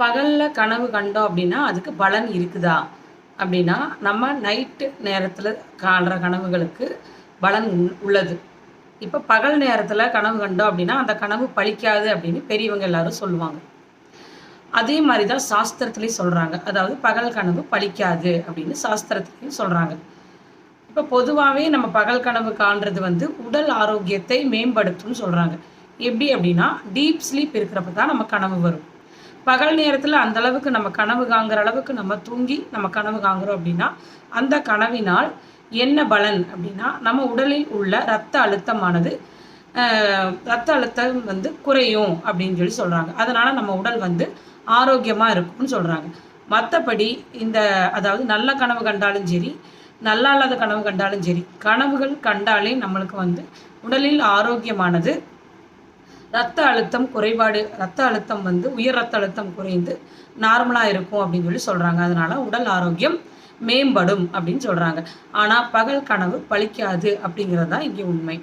பகலில் கனவு கண்டோம் அப்படின்னா அதுக்கு பலன் இருக்குதா? அப்படின்னா நம்ம நைட்டு நேரத்தில் காண்ற கனவுகளுக்கு பலன் உள்ளது. இப்போ பகல் நேரத்தில் கனவு கண்டோம் அப்படின்னா அந்த கனவு பலிக்காது அப்படின்னு பெரியவங்க எல்லாரும் சொல்லுவாங்க. அதே மாதிரி தான் சாஸ்திரத்துலேயும் சொல்கிறாங்க அதாவது பகல் கனவு பலிக்காது அப்படின்னு சாஸ்திரத்துலேயும் சொல்கிறாங்க இப்போ பொதுவாகவே நம்ம பகல் கனவு காண்றது வந்து உடல் ஆரோக்கியத்தை மேம்படுத்தும்னு சொல்கிறாங்க எப்படி அப்படின்னா டீப் ஸ்லீப் இருக்கிறப்ப தான் நம்ம கனவு வரும். பகல் நேரத்தில் அந்த அளவுக்கு நம்ம கனவு காங்குற அளவுக்கு நம்ம தூங்கி நம்ம கனவு காங்குறோம் அப்படின்னா அந்த கனவினால் என்ன பலன் அப்படின்னா நம்ம உடலில் உள்ள இரத்த அழுத்தமானது ரத்த இரத்த அழுத்தம் வந்து குறையும் அப்படின்னு சொல்லி சொல்கிறாங்க அதனால் நம்ம உடல் வந்து ஆரோக்கியமாக இருக்கும்னு சொல்கிறாங்க மற்றபடி இந்த அதாவது நல்ல கனவு கண்டாலும் சரி நல்லா இல்லாத கனவு கண்டாலும் சரி கனவுகள் கண்டாலே நம்மளுக்கு வந்து உடலில் ஆரோக்கியமானது ரத்த அழுத்தம் குறைபாடு ரத்த அழுத்தம் வந்து உயர் ரத்த அழுத்தம் குறைந்து நார்மலாக இருக்கும் அப்படின்னு சொல்லி சொல்கிறாங்க அதனால உடல் ஆரோக்கியம் மேம்படும் அப்படின்னு சொல்கிறாங்க ஆனால் பகல் கனவு பலிக்காது அப்படிங்கிறது தான் இங்கே உண்மை.